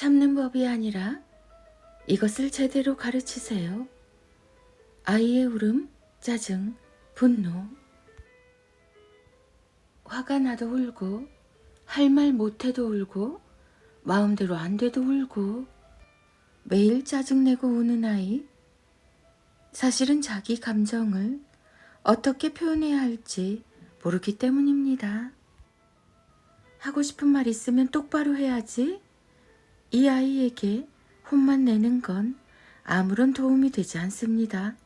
참는 법이 아니라 이것을 제대로 가르치세요. 아이의 울음, 짜증, 분노. 화가 나도 울고, 할 말 못해도 울고, 마음대로 안 돼도 울고, 매일 짜증내고 우는 아이. 사실은 자기 감정을 어떻게 표현해야 할지 모르기 때문입니다. 하고 싶은 말 있으면 똑바로 해야지. 이 아이에게 혼만 내는 건 아무런 도움이 되지 않습니다.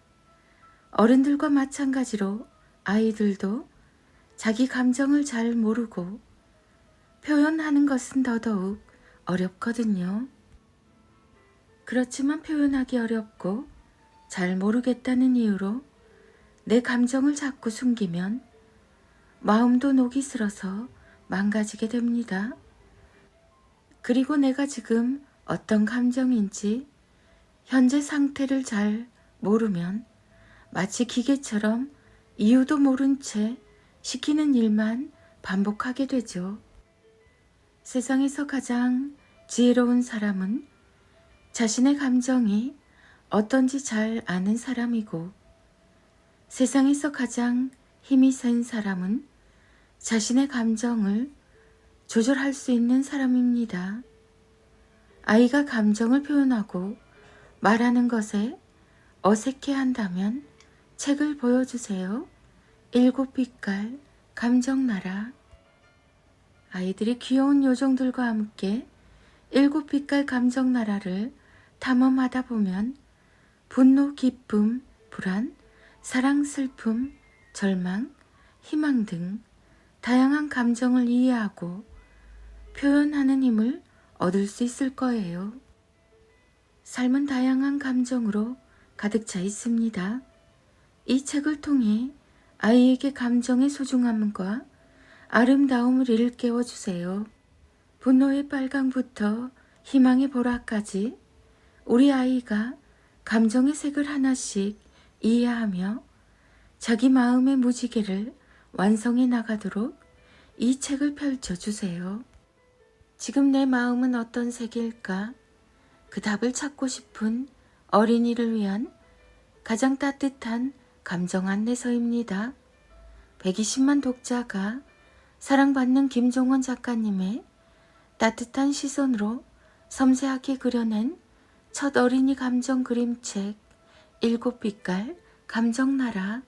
어른들과 마찬가지로 아이들도 자기 감정을 잘 모르고 표현하는 것은 더더욱 어렵거든요. 그렇지만 표현하기 어렵고 잘 모르겠다는 이유로 내 감정을 자꾸 숨기면 마음도 녹이 슬어서 망가지게 됩니다. 그리고 내가 지금 어떤 감정인지 현재 상태를 잘 모르면 마치 기계처럼 이유도 모른 채 시키는 일만 반복하게 되죠. 세상에서 가장 지혜로운 사람은 자신의 감정이 어떤지 잘 아는 사람이고 세상에서 가장 힘이 센 사람은 자신의 감정을 조절할 수 있는 사람입니다. 아이가 감정을 표현하고 말하는 것에 어색해 한다면 책을 보여주세요. 일곱 빛깔 감정나라. 아이들이 귀여운 요정들과 함께 일곱 빛깔 감정나라를 탐험하다 보면 분노, 기쁨, 불안, 사랑, 슬픔, 절망, 희망 등 다양한 감정을 이해하고 표현하는 힘을 얻을 수 있을 거예요. 삶은 다양한 감정으로 가득 차 있습니다. 이 책을 통해 아이에게 감정의 소중함과 아름다움을 일깨워 주세요. 분노의 빨강부터 희망의 보라까지 우리 아이가 감정의 색을 하나씩 이해하며 자기 마음의 무지개를 완성해 나가도록 이 책을 펼쳐 주세요. 지금 내 마음은 어떤 색일까? 그 답을 찾고 싶은 어린이를 위한 가장 따뜻한 감정 안내서입니다. 120만 독자가 사랑받는 김종원 작가님의 따뜻한 시선으로 섬세하게 그려낸 첫 어린이 감정 그림책 일곱 빛깔 감정나라